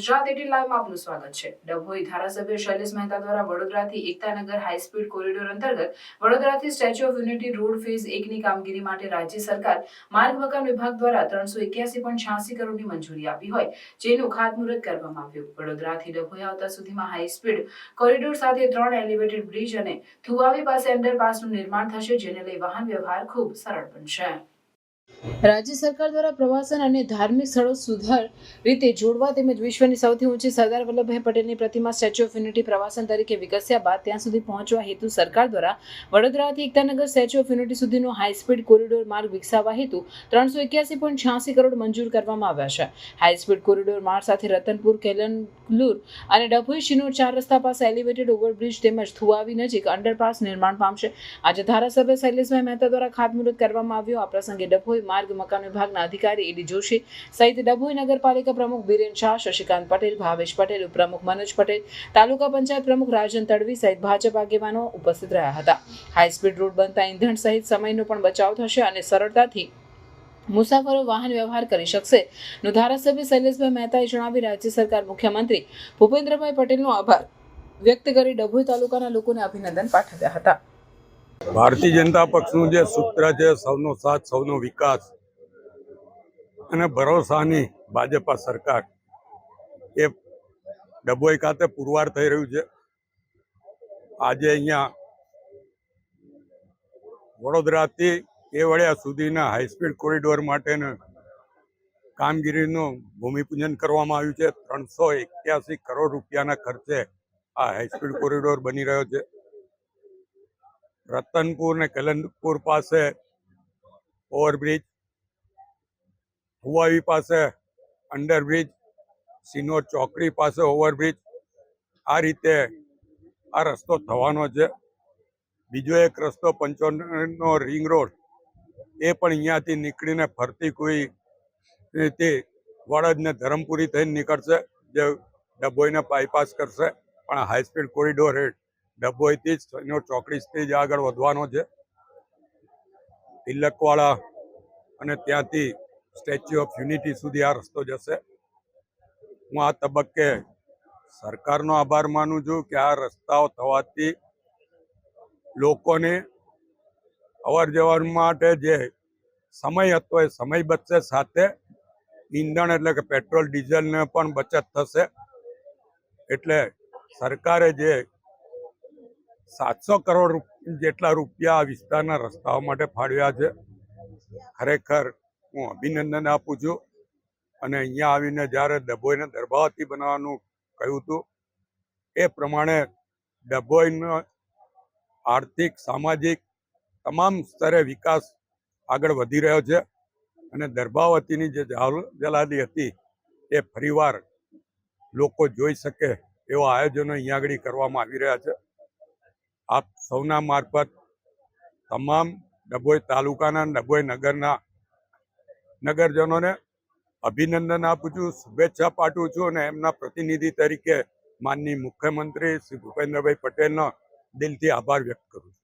Gujarat at લાઈવમાં આપનું સ્વાગત છે. ડભોઈ ધારાસભ્ય શૈલેષ મહેતા દ્વારા વડોદરાથી એકતાનગર હાઈ સ્પીડ કોરિડોર અંતર્ગત વડોદરાથી Statue of Unity road phase એકની કામગીરી માટે રાજ્ય સરકાર માર્ગ મકાન વિભાગ દ્વારા ત્રણસો એક્યાસી પોઈન્ટ છ્યાસી કરોડની મંજૂરી આપી હોય, જેનું ખાતમુહૂર્ત કરવામાં આવ્યું. વડોદરાથી ડભોઈ આવતા સુધીમાં હાઈ સ્પીડ કોરિડોર સાથે ત્રણ એલિવેટેડ બ્રિજ અને થુવાવી પાસે અંડરપાસનું નિર્માણ થશે, જેને લઈ વાહન વ્યવહાર ખૂબ સરળ બનશે. રાજ્ય સરકાર દ્વારા પ્રવાસન અને ધાર્મિક સ્થળો સુધાર રીતે જોડવા તેમજ વિશ્વની સૌથી ઊંચી સરદાર વલ્લભભાઈ પટેલની પ્રતિમા સ્ટેચ્યુ ઓફ યુનિટી પ્રવાસન તરીકે વિકસ્યા બાદ ત્યાં સુધી પહોંચવા હેતુ સરકાર દ્વારા વડોદરાથી એકતાનગર સ્ટેચ્યુ ઓફ યુનિટી સુધીનો હાઈ સ્પીડ કોરિડોર માર્ગ વિકસાવવા હેતુ ત્રણસો એક્યાસી પોઈન્ટ છ્યાસી કરોડ મંજૂર કરવામાં આવ્યા છે. હાઈ સ્પીડ કોરિડોર માર્ગ સાથે રતનપુર, કેલનલુર અને ડભોઈ, શિનોર ચાર રસ્તા પાસે એલિવેટેડ ઓવરબ્રિજ તેમજ થુવાવી નજીક અંડરપાસ નિર્માણ પામશે. આજે ધારાસભ્ય શૈલેષભાઈ મહેતા દ્વારા ખાતમુહૂર્ત કરવામાં આવ્યું. આ પ્રસંગે ડભોઈ માર્ગ મકાન વિભાગના અધિકારી એડી જોશી સહિત ડભોઈ નગરપાલિકા પ્રમુખ બીરેન શાહ, શશિકાંત પટેલ, ભાવેશ પટેલ, ઉપપ્રમુખ મનોજ પટેલ, તાલુકા પંચાયત પ્રમુખ રાજન તડવી સહિત ભાજપ આગેવાનો ઉપસ્થિત રહ્યા હતા. હાઈ સ્પીડ રોડ બનતા ઈંધણ સહિત સમયનો પણ બચાવ થશે અને સરળતાથી મુસાફરો વાહન વ્યવહાર કરી શકશે. ધારાસભ્ય શૈલેષભાઈ મહેતાએ જણાવી રાજ્ય સરકાર મુખ્યમંત્રી ભૂપેન્દ્રભાઈ પટેલનો આભાર વ્યક્ત કરી ડભોઈ તાલુકાના લોકોને અભિનંદન પાઠવ્યા હતા. ભારતીય જનતા પક્ષનું જે સૂત્ર છે, સૌનો સાથ, સૌનો વિકાસ અને ભરોસાની ભાજપા સરકાર એ ડભોઈ ખાતે પુરવાર થઈ રહ્યું છે. આજે અહીંયા વડોદરાથી કેવડિયા સુધીના હાઈસ્પીડ કોરિડોર માટેનું કામગીરીનું ભૂમિપૂજન કરવામાં આવ્યું છે. ત્રણસો એક્યાસી કરોડ રૂપિયાના ખર્ચે આ હાઈસ્પીડ કોરિડોર બની રહ્યો છે. રતનપુર ને કલનપુર પાસે ઓવરબ્રિજ, હુવાવી પાસે અંડરબ્રિજ, સિનોર ચોકડી પાસે ઓવરબ્રિજ. આ રીતે આ રસ્તો થવાનો છે. બીજો એક રસ્તો પંચોતેરનો રિંગ રોડ, એ પણ અહીંયાથી નીકળીને ફરતી કોઈ રીતે વડદ ને ધરમપુરી થઈને નીકળશે, જે ડભોઈને બાયપાસ કરશે, પણ હાઈ સ્પીડ કોરિડોર હેઠ ડભોઈથી જ સિનોર ચોકડીથી જ આગળ વધવાનો છે. તિલકવાળા અને ત્યાંથી સ્ટેચ્યુ ઓફ યુનિટી સુધી આ રસ્તો જશે. હું આ તબક્કે સરકારનો આભાર માનું છું કે આ રસ્તાઓ થવાથી લોકોને અવર જવર માટે જે સમય હતો એ સમય બચશે. સાથે ઈંધણ એટલે કે પેટ્રોલ, ડીઝલને પણ બચત થશે. એટલે સરકારે જે સાતસો કરોડ જેટલા રૂપિયા વિસ્તારના રસ્તાઓ માટે ફાળવ્યા છે. ખરેખર હું અભિનંદન આપું છું. અને અહીંયા આવીને જ્યારે ડભોઈને દરબાવતી બનાવવાનું કહ્યું હતું, એ પ્રમાણે ડભોઈનો આર્થિક, સામાજિક તમામ સ્તરે વિકાસ આગળ વધી રહ્યો છે. અને દરબાવતીની જે જાલ- જલાદી હતી, એ ફરીવાર લોકો જોઈ શકે એવા આયોજનો અહીંયા આગળ કરવામાં આવી રહ્યા છે. આપ સૌના મારફત તમામ ડભોઈ તાલુકાના ડભોઈ નગરના નગરજનોને અભિનંદન આપું છું, શુભેચ્છા પાઠવું છું અને એમના પ્રતિનિધિ તરીકે માનની મુખ્યમંત્રી શ્રી ભૂપેન્દ્રભાઈ પટેલનો દિલથી આભાર વ્યક્ત કરું છું.